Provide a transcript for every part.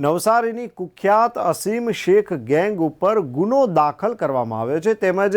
નવસારીની કુખ્યાત અસીમ શેખ ગેંગ ઉપર ગુનો દાખલ કરવામાં આવ્યો છે. તેમજ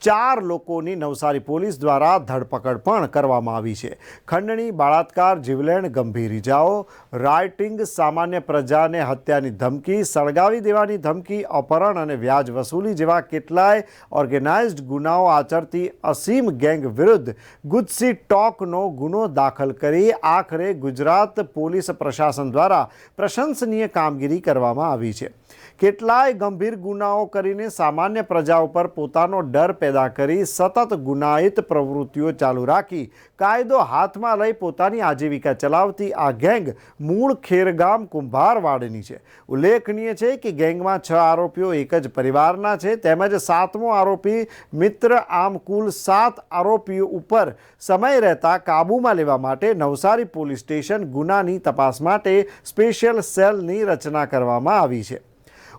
ચાર લોકોની નવસારી પોલીસ દ્વારા ધરપકડ પણ કરવામાં આવી છે. ખંડણી, બળાત્કાર, જીવલેણ, ગંભીર ઇજાઓ રાઇટિંગ, સામાન્ય પ્રજાને હત્યાની ધમકી, સળગાવી દેવાની ધમકી, અપહરણ અને વ્યાજ વસૂલી જેવા કેટલાય ઓર્ગેનાઇઝડ ગુનાઓ આચરતી અસીમ ગેંગ વિરુદ્ધ ગુજસી ટોકનો ગુનો દાખલ કરી આખરે ગુજરાત પોલીસ પ્રશાસન દ્વારા પ્રશંસનીય કામગીરી કરવામાં આવી છે. કેટલાય ગંભીર ગુનાઓ કરીને સામાન્ય પ્રજા ઉપર પોતાનો ડર પેદા કરી સતત ગુનાહિત પ્રવૃત્તિઓ ચાલુ રાખી. કાયદો હાથમાં લઈ પોતાની આજીવિકા ચલાવતી આ ગેંગ મૂળ ખેરગામ કુંભારવાડની છે. ઉલ્લેખનીય છે કે ગેંગમાં છ આરોપીઓ એક જ પરિવારના છે, તેમજ સાતમો આરોપી મિત્ર આમ કુલ સાત આરોપીઓ ઉપર સમય રહેતા કાબૂમાં લેવા માટે નવસારી પોલીસ સ્ટેશન ગુનાની તપાસ માટે સ્પેશિયલ સેલની રચના કરવામાં આવી છે.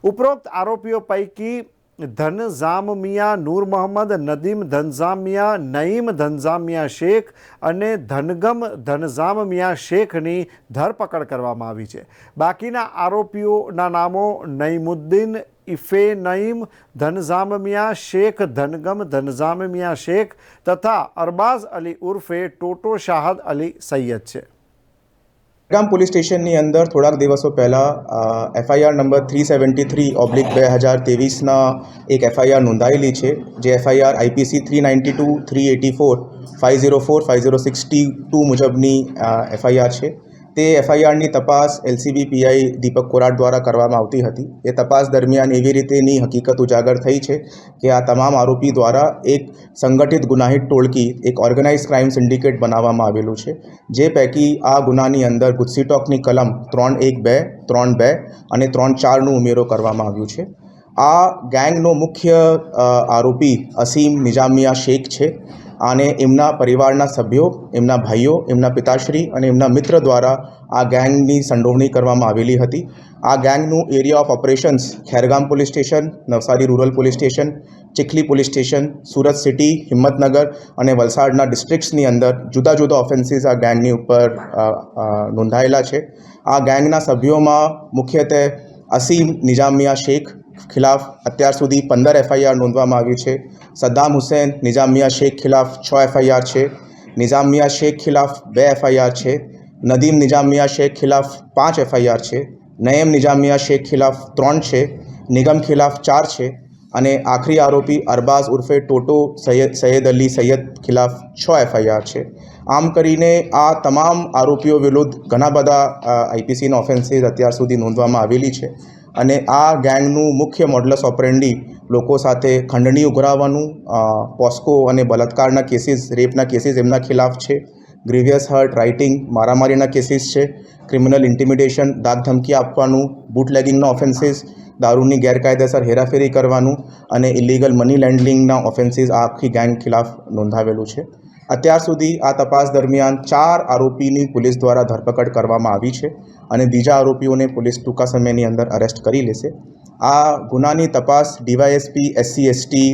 ઉપરોક્ત આરોપીઓ પૈકી ધનઝામમિયા નૂર મોહમ્મદ નદીમ ધનઝામિયા નઈમ ધનઝામિયા શેખ અને ધનગમ ધનઝામમિયા શેખની ધરપકડ કરવામાં આવી છે. બાકીના આરોપીઓના નામો નઈમુદ્દીન, ઇફે નઈમ ધનઝામમિયા શેખ, ધનગમ ધનઝામમિયા શેખ તથા અરબાઝ અલી ઉર્ફે ટોટો શાહદ અલી સૈયદ છે. ગામ પોલીસ સ્ટેશનની અંદર થોડાક દિવસો પહેલાં FIR number three seventy three oblique બે હજાર તેવીસના એક એફઆઈઆર નોંધાયેલી છે, જે FIR IPC three ninety two, three eighty four, five zero four, five zero sixty two મુજબની એફઆઈઆર છે. તે એફઆઈઆરની તપાસ એલસીબી પીઆઈ દીપક કોરાટ દ્વારા કરવામાં આવતી હતી. એ તપાસ દરમિયાન એવી રીતેની હકીકત ઉજાગર થઈ છે કે આ તમામ આરોપી દ્વારા એક સંગઠિત ગુનાહિત ટોળકી, એક ઓર્ગેનાઇઝ ક્રાઇમ સિન્ડિકેટ બનાવવામાં આવેલું છે, જે પૈકી આ ગુનાની અંદર ગુસ્સીટોકની કલમ ત્રણ એક બે, ત્રણ બે અને ત્રણ ચારનો ઉમેરો કરવામાં આવ્યું છે. આ ગેંગનો મુખ્ય આરોપી અસીમ નિજામિયા શેખ છે. અને એમના પરિવારના સભ્યો, એમના ભાઈઓ, એમના પિતાશ્રી અને એમના મિત્ર દ્વારા આ ગેંગની સંડોવણી કરવામાં આવેલી હતી. આ ગેંગનું area of operations Khergam police station, Navsari rural police station, Chikhli police station, Surat city, Himmatnagar અને વલસાડના ડિસ્ટ્રિક્ટ્સની અંદર જુદા જુદા ઓફેન્સીસ આ ગેંગની ઉપર નોંધાયેલા છે. આ ગેંગના સભ્યોમાં મુખ્યત્વે અસીમ નિજામિયા શેખ ખિલાફ અત્યાર સુધી પંદર એફઆઈઆર નોંધવામાં આવ્યું છે. સદ્દામ હુસેન નિઝામિયા શેખ ખિલાફ છ એફઆઈઆર છે. નિઝામિયા શેખ ખિલાફ બે એફઆઈઆર છે. નદીમ નિઝામિયા શેખ ખિલાફ પાંચ એફઆઈઆર છે. નયમ નિઝામિયા શેખ ખિલાફ ત્રણ છે. નિગમ ખિલાફ ચાર છે. અને આખરી આરોપી અરબાઝ ઉર્ફે ટોટો સૈયદ સૈયદ અલી સૈયદ ખિલાફ છ એફઆઈઆર છે. આમ કરીને આ તમામ આરોપીઓ વિરુદ્ધ ઘણા બધા આઈપીસીના ઓફેન્સીસ અત્યાર સુધી નોંધવામાં આવેલી છે. અને આ ગેંગનું મુખ્ય મોડલસ ઓપરેન્ડી લોકો સાથે ખંડણી ઉઘરાવવાનું પોસ્કો અને બલાત્કારના કેસીસ, રેપના કેસીસ એમના ખિલાફ છે. ગ્રીવિયસ હર્ટ રાઇટિંગ મારામારીના કેસીસ છે ક્રિમિનલ ઇન્ટિમિડેશન દાગ ધમકી આપવાનું બુટલેગિંગના ઓફેન્સીસ દારૂની ગેરકાયદેસર હેરાફેરી કરવાનું અને ઇલીગલ મની લેન્ડિંગના ઓફેન્સીસ આ આખી ગેંગ ખિલાફ નોંધાવેલું છે. અત્યાર સુધી આ તપાસ દરમિયાન ચાર આરોપીની પોલીસ દ્વારા ધરપકડ કરવામાં આવી છે અને બીજા આરોપીઓને પોલીસ ટૂંકા સમયની અંદર અરેસ્ટ કરી લેશે. આ ગુનાની તપાસ DYSP, SC, ST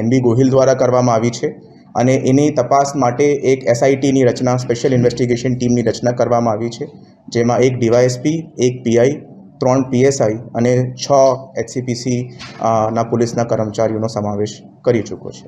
NB Gohil દ્વારા કરવામાં આવી છે. અને એની તપાસ માટે એક એસઆઈટીની રચના સ્પેશિયલ ઇન્વેસ્ટિગેશન ટીમની રચના કરવામાં આવી છે, જેમાં એક ડીવાયએસપી એક પીઆઈ ત્રણ પીએસઆઈ અને છ એચસીપીસી ના પોલીસના કર્મચારીઓનો સમાવેશ કરી ચૂક્યો છે.